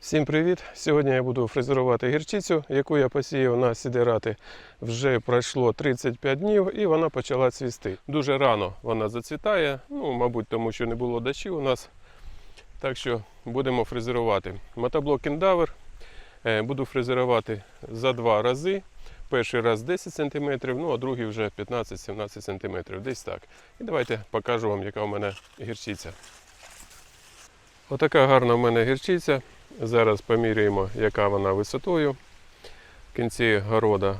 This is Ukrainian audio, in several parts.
Всім привіт! Сьогодні я буду фрезерувати гірчицю, яку я посіяв на сідерати. Вже пройшло 35 днів і вона почала цвісти. Дуже рано вона зацвітає, ну, мабуть, тому що не було дощів у нас. Так що будемо фрезерувати. Мотоблок Кіндавер е, буду фрезерувати за два рази. Перший раз 10 см, ну а другий вже 15-17 см, десь так. І давайте покажу вам, яка у мене гірчиця. Отака гарна в мене гірчиця. Зараз поміряємо, яка вона висотою. В кінці города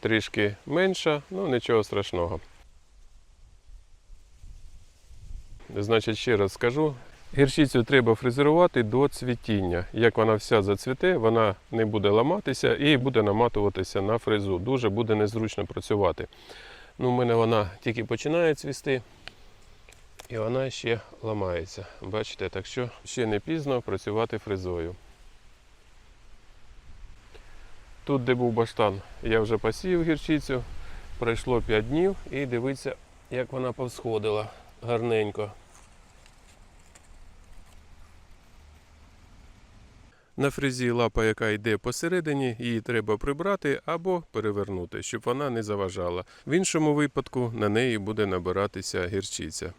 трішки менша, ну нічого страшного. Значить, ще раз скажу. Гірчицю треба фрезерувати до цвітіння. Як вона вся зацвіте, вона не буде ламатися і буде наматуватися на фрезу. Дуже буде незручно працювати. Ну, у мене вона тільки починає цвісти. І вона ще ламається. Бачите, так що ще не пізно працювати фрезою. Тут, де був баштан, я вже посіяв гірчицю. Пройшло 5 днів і дивіться, як вона повсходила гарненько. На фрезі лапа, яка йде посередині, її треба прибрати або перевернути, щоб вона не заважала. В іншому випадку на неї буде набиратися гірчиця.